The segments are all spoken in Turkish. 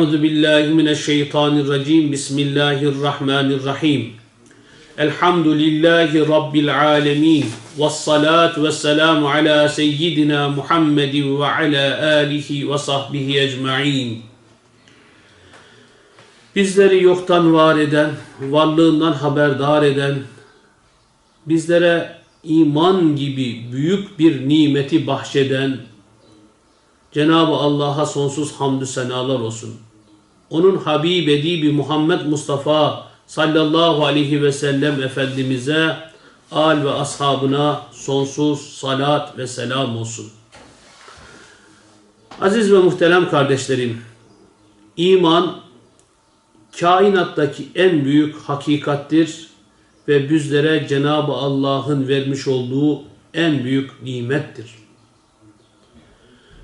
Euzu billahi mineşşeytanirracim. Bismillahirrahmanirrahim. Elhamdülillahi rabbil alamin. Ves salatu vesselamu ala seyyidina Muhammedin ve ala alihi ve sahbihi ecmaîn. Bizleri yoktan var eden, varlığından haberdar eden, bizlere iman gibi büyük bir nimeti bahşeden Cenab-ı Allah'a sonsuz hamdü senalar olsun. Onun Habib Edibi Muhammed Mustafa sallallahu aleyhi ve sellem Efendimiz'e, al ve ashabına sonsuz salat ve selam olsun. Aziz ve muhterem kardeşlerim, iman kainattaki en büyük hakikattir ve bizlere Cenab-ı Allah'ın vermiş olduğu en büyük nimettir.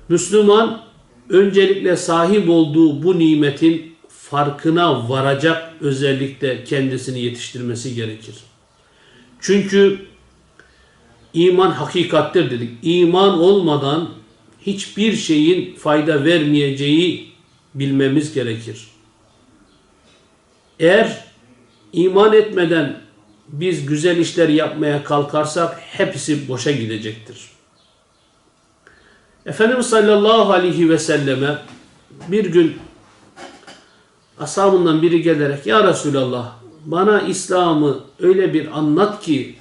Müslüman öncelikle sahip olduğu bu nimetin farkına varacak özellikle kendisini yetiştirmesi gerekir. Çünkü iman hakikattir dedik. İman olmadan hiçbir şeyin fayda vermeyeceği bilmemiz gerekir. Eğer iman etmeden biz güzel işler yapmaya kalkarsak hepsi boşa gidecektir. Efendimiz sallallahu aleyhi ve selleme bir gün ashabından biri gelerek Ya Resulallah bana İslam'ı öyle bir anlat ki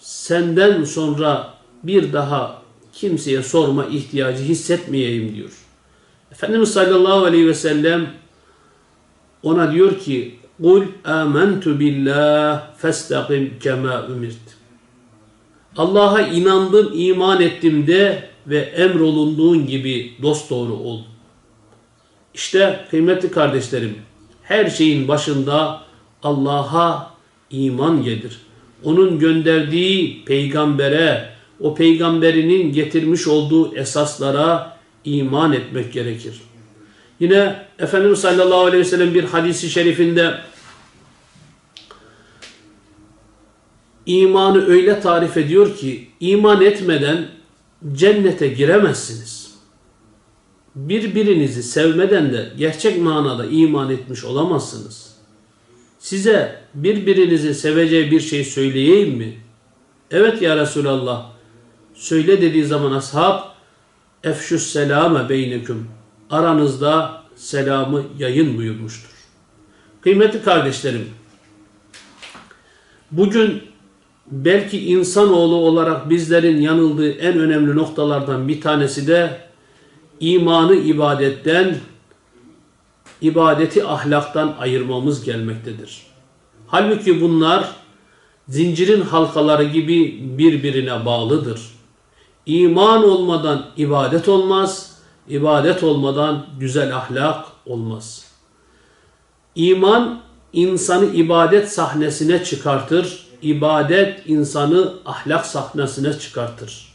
senden sonra bir daha kimseye sorma ihtiyacı hissetmeyeyim diyor. Efendimiz sallallahu aleyhi ve sellem ona diyor ki Kul amentu billah festakim kema ümirt. Allah'a inandım, iman ettim de ve emrolunduğun gibi dosdoğru ol. İşte kıymetli kardeşlerim, her şeyin başında Allah'a iman gelir. Onun gönderdiği peygambere, o peygamberinin getirmiş olduğu esaslara iman etmek gerekir. Yine Efendimiz sallallahu aleyhi ve sellem bir hadisi şerifinde imanı öyle tarif ediyor ki iman etmeden cennete giremezsiniz. Birbirinizi sevmeden de gerçek manada iman etmiş olamazsınız. Size birbirinizi seveceği bir şey söyleyeyim mi? Evet ya Resulallah. Söyle dediği zaman ashab efşus selame beyneküm. Aranızda selamı yayın buyurmuştur. Kıymetli kardeşlerim, bugün belki insanoğlu olarak bizlerin yanıldığı en önemli noktalardan bir tanesi de imanı ibadetten, ibadeti ahlaktan ayırmamız gelmektedir. Halbuki bunlar zincirin halkaları gibi birbirine bağlıdır. İman olmadan ibadet olmaz, ibadet olmadan güzel ahlak olmaz. İman insanı ibadet sahnesine çıkartır, ibadet insanı ahlak sahnesine çıkartır.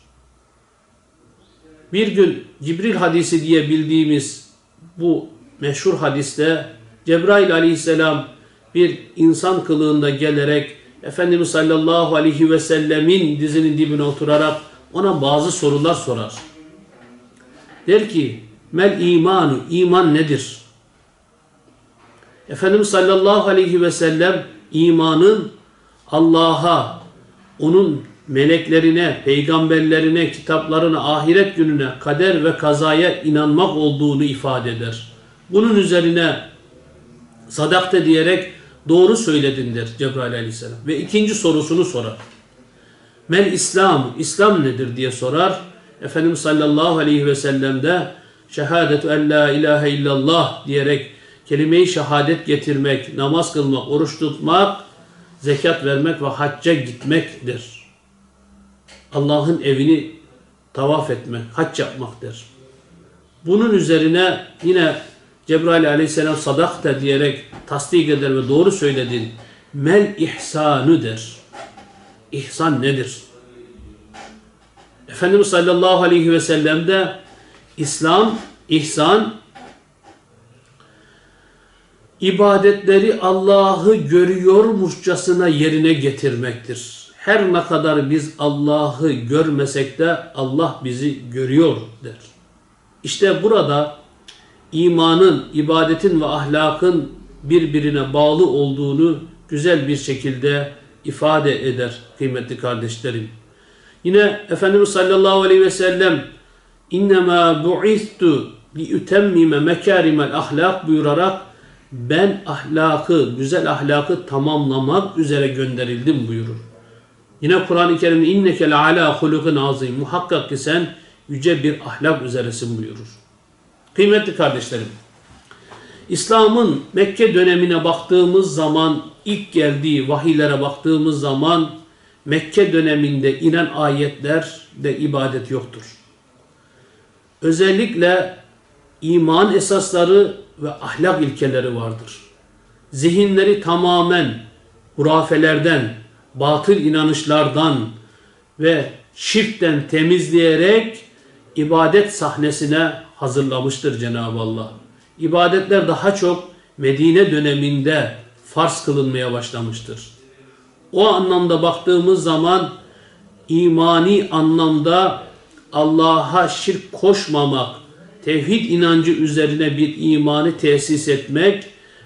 Bir gün Cibril hadisi diye bildiğimiz bu meşhur hadiste Cebrail aleyhisselam bir insan kılığında gelerek Efendimiz sallallahu aleyhi ve sellemin dizinin dibine oturarak ona bazı sorular sorar. Der ki mel imanu iman nedir? Efendimiz sallallahu aleyhi ve sellem imanın Allah'a, onun meleklerine, peygamberlerine, kitaplarına, ahiret gününe, kader ve kazaya inanmak olduğunu ifade eder. Bunun üzerine sadakte diyerek doğru söyledin der Cebrail aleyhisselam. Ve ikinci sorusunu sorar. Mel İslam, İslam nedir diye sorar. Efendimiz sallallahu aleyhi ve sellem de şehadetu en la ilahe illallah diyerek kelime-i şehadet getirmek, namaz kılmak, oruç tutmak, zekat vermek ve hacca gitmektir. Allah'ın evini tavaf etmek, hac yapmaktır. Bunun üzerine yine Cebrail aleyhisselam sadakta diyerek tasdik eder ve doğru söyledin. Mel ihsanü der. İhsan nedir? Efendimiz sallallahu aleyhi ve sellem de İslam, ihsan ibadetleri Allah'ı görüyormuşçasına yerine getirmektir. Her ne kadar biz Allah'ı görmesek de Allah bizi görüyor der. İşte burada imanın, ibadetin ve ahlakın birbirine bağlı olduğunu güzel bir şekilde ifade eder kıymetli kardeşlerim. Yine Efendimiz sallallahu aleyhi ve sellem innema bu'istu li ütemmime mekârimel ahlak buyurarak ben ahlakı, güzel ahlakı tamamlamak üzere gönderildim buyurur. Yine Kur'an-ı Kerim'de inneke ala hulukun azim. Muhakkak ki sen yüce bir ahlak üzeresin buyurur. Kıymetli kardeşlerim, İslam'ın Mekke dönemine baktığımız zaman, ilk geldiği vahiylere baktığımız zaman Mekke döneminde inen ayetlerde ibadet yoktur. Özellikle iman esasları ve ahlak ilkeleri vardır. Zihinleri tamamen hurafelerden, batıl inanışlardan ve şirkten temizleyerek ibadet sahnesine hazırlamıştır Cenab-ı Allah. İbadetler daha çok Medine döneminde farz kılınmaya başlamıştır. O anlamda baktığımız zaman imani anlamda Allah'a şirk koşmamak, tevhid inancı üzerine bir imanı tesis etmek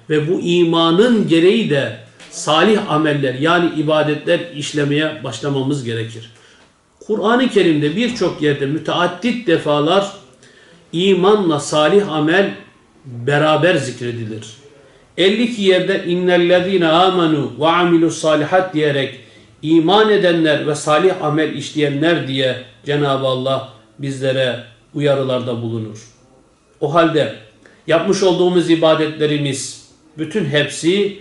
ve bu imanın gereği de salih ameller yani ibadetler işlemeye başlamamız gerekir. Kur'an-ı Kerim'de birçok yerde müteaddit defalar imanla salih amel beraber zikredilir. 52 yerde innellezine amenu ve amilus salihat diyerek iman edenler ve salih amel işleyenler diye Cenab-ı Allah bizlere uyarılarda bulunur. O halde yapmış olduğumuz ibadetlerimiz bütün hepsi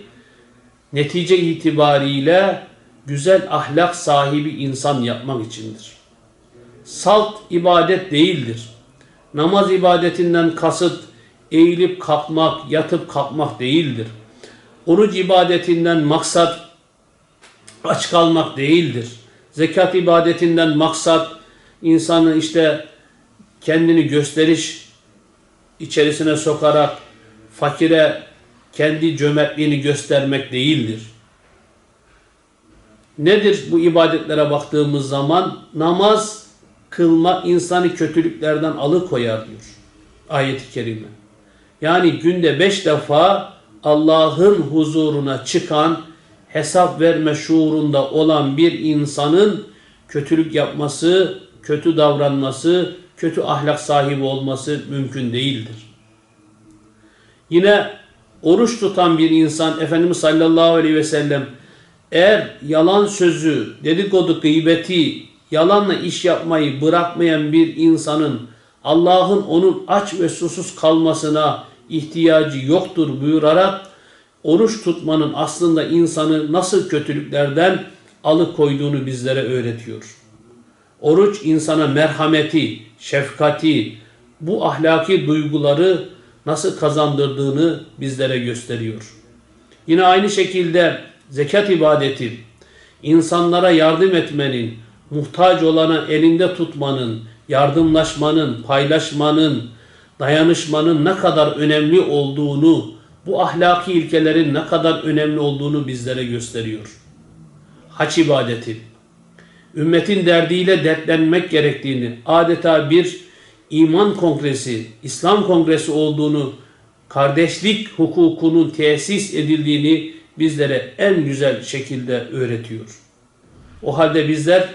netice itibariyle güzel ahlak sahibi insan yapmak içindir. Salt ibadet değildir. Namaz ibadetinden kasıt eğilip kalkmak, yatıp kalkmak değildir. Oruç ibadetinden maksat aç kalmak değildir. Zekat ibadetinden maksat insanın işte kendini gösteriş içerisine sokarak fakire kendi cömertliğini göstermek değildir. Nedir bu ibadetlere baktığımız zaman? Namaz kılma insanı kötülüklerden alıkoyar diyor ayet-i kerime. Yani günde beş defa Allah'ın huzuruna çıkan, hesap verme şuurunda olan bir insanın kötülük yapması, kötü davranması, kötü ahlak sahibi olması mümkün değildir. Yine oruç tutan bir insan Efendimiz sallallahu aleyhi ve sellem eğer yalan sözü, dedikodu, gıybeti, yalanla iş yapmayı bırakmayan bir insanın Allah'ın onun aç ve susuz kalmasına ihtiyacı yoktur buyurarak oruç tutmanın aslında insanı nasıl kötülüklerden alıkoyduğunu bizlere öğretiyor. Oruç insana merhameti, şefkati, bu ahlaki duyguları nasıl kazandırdığını bizlere gösteriyor. Yine aynı şekilde zekat ibadeti, insanlara yardım etmenin, muhtaç olana elinde tutmanın, yardımlaşmanın, paylaşmanın, dayanışmanın ne kadar önemli olduğunu, bu ahlaki ilkelerin ne kadar önemli olduğunu bizlere gösteriyor. Haç ibadeti, ümmetin derdiyle dertlenmek gerektiğini, adeta bir iman kongresi, İslam kongresi olduğunu, kardeşlik hukukunun tesis edildiğini bizlere en güzel şekilde öğretiyor. O halde bizler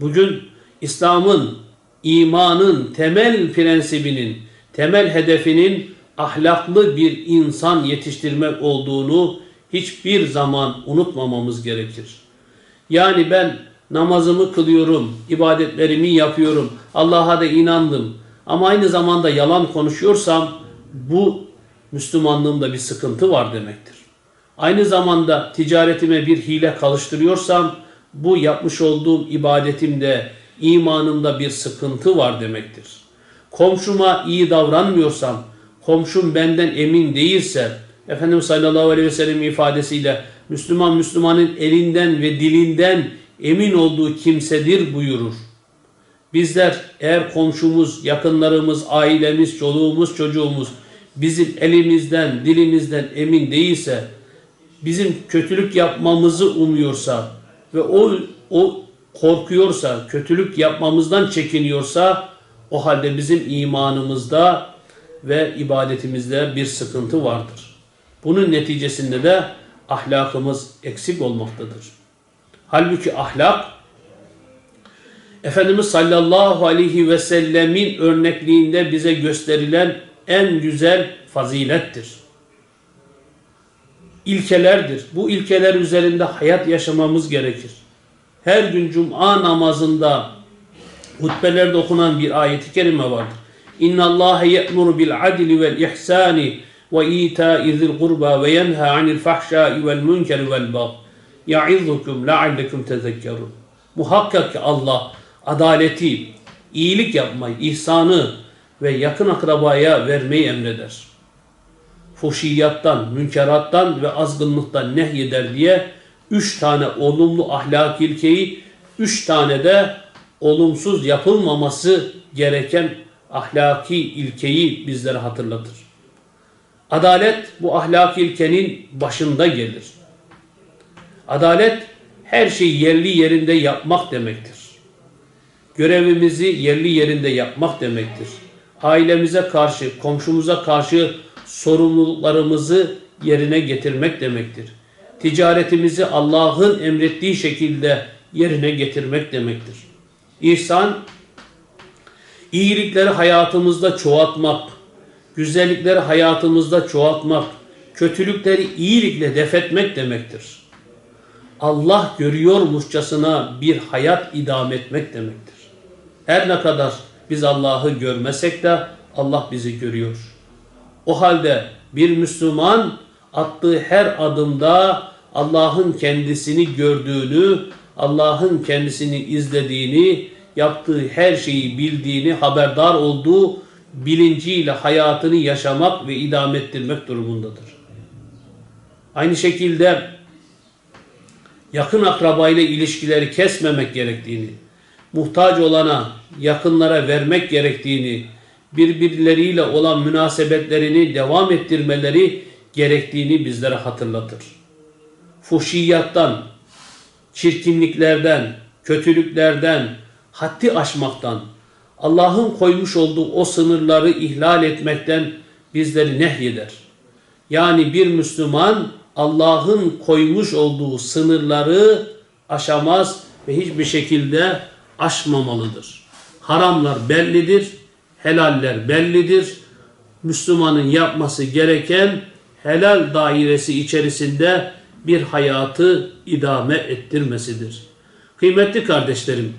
bugün İslam'ın, imanın temel prensibinin, temel hedefinin ahlaklı bir insan yetiştirmek olduğunu hiçbir zaman unutmamamız gerekir. Yani ben namazımı kılıyorum, ibadetlerimi yapıyorum, Allah'a da inandım. Ama aynı zamanda yalan konuşuyorsam bu Müslümanlığımda bir sıkıntı var demektir. Aynı zamanda ticaretime bir hile kalıştırıyorsam bu yapmış olduğum ibadetimde, imanımda bir sıkıntı var demektir. Komşuma iyi davranmıyorsam, komşum benden emin değilse, Efendimiz sallallahu aleyhi ve sellem ifadesiyle Müslüman Müslümanın elinden ve dilinden emin olduğu kimsedir buyurur. Bizler eğer komşumuz, yakınlarımız, ailemiz, çoluğumuz, çocuğumuz bizim elimizden, dilimizden emin değilse, bizim kötülük yapmamızı umuyorsa ve o o korkuyorsa, kötülük yapmamızdan çekiniyorsa o halde bizim imanımızda ve ibadetimizde bir sıkıntı vardır. Bunun neticesinde de ahlakımız eksik olmaktadır. Halbuki ahlak Efendimiz sallallahu aleyhi ve sellemin örnekliğinde bize gösterilen en güzel fazilettir. İlkelerdir. Bu ilkeler üzerinde hayat yaşamamız gerekir. Her gün cuma namazında hutbelerde okunan bir ayeti kerime vardır. İnna Allah ye'muru bil adli vel ihsani ve yenha anil fahşai vel munkeri vel bagh. Ya'izukum la'allekum tezekkerun. Muhakkak ki Allah adaleti, iyilik yapmayı, ihsanı ve yakın akrabaya vermeyi emreder. Fuşiyattan, münkerattan ve azgınlıktan nehyeder diye üç tane olumlu ahlak ilkeyi, üç tane de olumsuz yapılmaması gereken ahlaki ilkeyi bizlere hatırlatır. Adalet bu ahlaki ilkenin başında gelir. Adalet her şeyi yerli yerinde yapmak demektir. Görevimizi yerli yerinde yapmak demektir. Ailemize karşı, komşumuza karşı sorumluluklarımızı yerine getirmek demektir. Ticaretimizi Allah'ın emrettiği şekilde yerine getirmek demektir. İhsan, iyilikleri hayatımızda çoğaltmak, güzellikleri hayatımızda çoğaltmak, kötülükleri iyilikle defetmek demektir. Allah görüyormuşçasına bir hayat idam etmek demektir. Her ne kadar biz Allah'ı görmesek de Allah bizi görüyor. O halde bir Müslüman attığı her adımda Allah'ın kendisini gördüğünü, Allah'ın kendisini izlediğini, yaptığı her şeyi bildiğini, haberdar olduğu bilinciyle hayatını yaşamak ve idame ettirmek durumundadır. Aynı şekilde yakın akrabayla ilişkileri kesmemek gerektiğini, muhtaç olana, yakınlara vermek gerektiğini, birbirleriyle olan münasebetlerini devam ettirmeleri gerektiğini bizlere hatırlatır. Fuhşiyattan, çirkinliklerden, kötülüklerden, haddi aşmaktan, Allah'ın koymuş olduğu o sınırları ihlal etmekten bizleri nehyeder. Yani bir Müslüman Allah'ın koymuş olduğu sınırları aşamaz ve hiçbir şekilde aşmamalıdır. Haramlar bellidir, helaller bellidir. Müslümanın yapması gereken helal dairesi içerisinde bir hayatı idame ettirmesidir. Kıymetli kardeşlerim,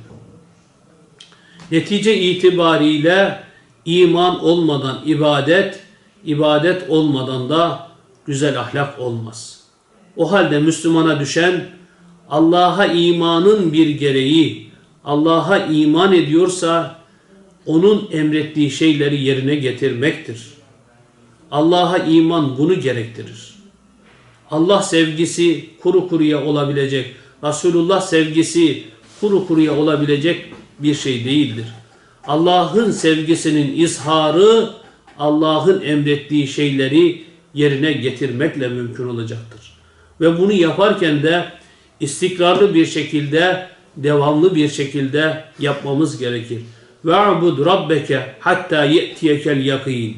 netice itibariyle iman olmadan ibadet, ibadet olmadan da güzel ahlak olmaz. O halde Müslümana düşen Allah'a imanın bir gereği, Allah'a iman ediyorsa onun emrettiği şeyleri yerine getirmektir. Allah'a iman bunu gerektirir. Allah sevgisi kuru kuruya olabilecek, Resulullah sevgisi kuru kuruya olabilecek bir şey değildir. Allah'ın sevgisinin izharı Allah'ın emrettiği şeyleri yerine getirmekle mümkün olacaktır. Ve bunu yaparken de istikrarlı bir şekilde, devamlı bir şekilde yapmamız gerekir. Ve'bud rabbeke hatta ye'tiyekel yakin.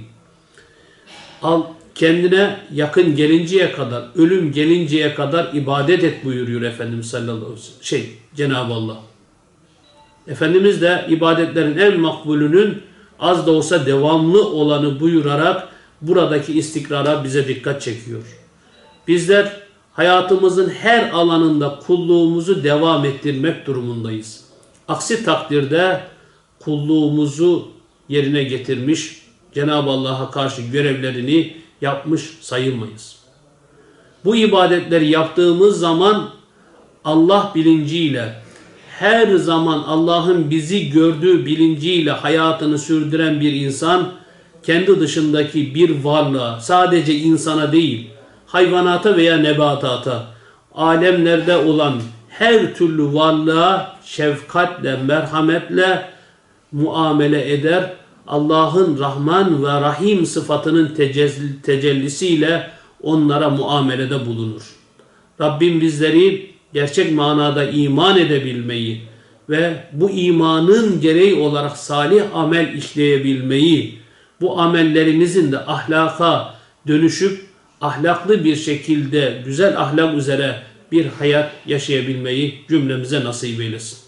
Al kendine yakın gelinceye kadar, ölüm gelinceye kadar ibadet et buyuruyor Efendimiz sallallahu aleyhi ve sellem. Şey, Cenab-ı Allah. Efendimiz de ibadetlerin en makbulünün az da olsa devamlı olanı buyurarak buradaki istikrara bize dikkat çekiyor. Bizler hayatımızın her alanında kulluğumuzu devam ettirmek durumundayız. Aksi takdirde kulluğumuzu yerine getirmiş, Cenab-ı Allah'a karşı görevlerini yapmış sayılmayız. Bu ibadetleri yaptığımız zaman Allah bilinciyle, her zaman Allah'ın bizi gördüğü bilinciyle hayatını sürdüren bir insan, kendi dışındaki bir varlığa, sadece insana değil, hayvanata veya nebatata, alemlerde olan her türlü varlığa şefkatle, merhametle muamele eder. Allah'ın Rahman ve Rahim sıfatının tecellisiyle onlara muamelede bulunur. Rabbim bizleri gerçek manada iman edebilmeyi ve bu imanın gereği olarak salih amel işleyebilmeyi, bu amellerinizin de ahlaka dönüşüp ahlaklı bir şekilde güzel ahlak üzere bir hayat yaşayabilmeyi cümlemize nasip eylesin.